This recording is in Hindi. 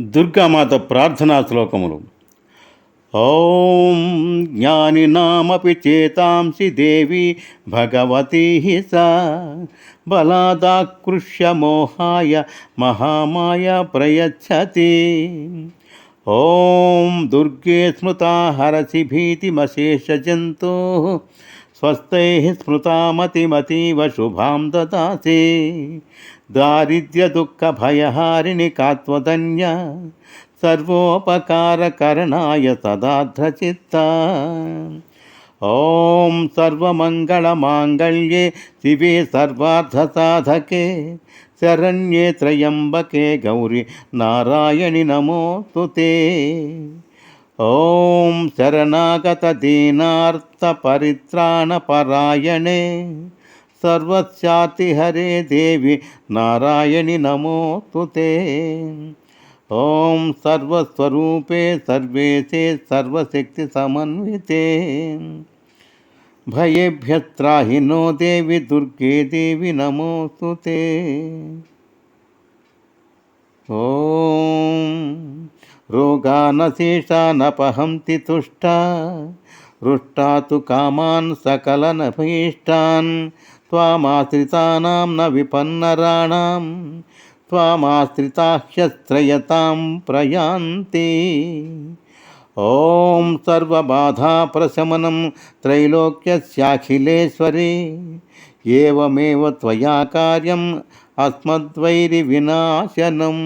దుర్గామాత ప్రార్థనా శ్లోకములు. ఓం జ్ఞానినామపి చేతాంసి దేవి భగవతి సా బలాదాకృష్య మోహాయ మహామాయ ప్రయచ్చతి. ఓం దుర్గే స్మృత హరసి భీతిమశేషజంతో స్వస్థైः స్మృతామతిమतीవ శుభాం దదాసి దారిద్ర్యదుःखभयहारिणि कात्वदन्या सर्वोपकारकरणाय सदाध्रचित्ता ॐ सर्वमङ्गलमाङ्गल्ये शिवे सर्वार्थसाधके शरण्ये त्र्यम्बके गौरि नारायणि नमोऽस्तु ते ॐ शरणागतदीनार्थपरित्राणपरायणे सर्वस्याति हरे देवी नारायणी नमोस्तुते ओम ॐ सर्वस्वरूपे सर्वेशे सर्वशक्ति समन्विते नो देवी दुर्गे देवी नमोस्तुते ओम योगा न शेषानपहंति तुष्टा। रुष्टा तु कामान् सकलनभीष्टान् त्वामाश्रितानां न विपन्नराण त्वामाश्रिताह्यस्त्रयतां प्रयान्ति। ॐ सर्वबाधा प्रशमन एवमेव कार्यम कार्यम् अस्मद्वैरिविनाशनम्।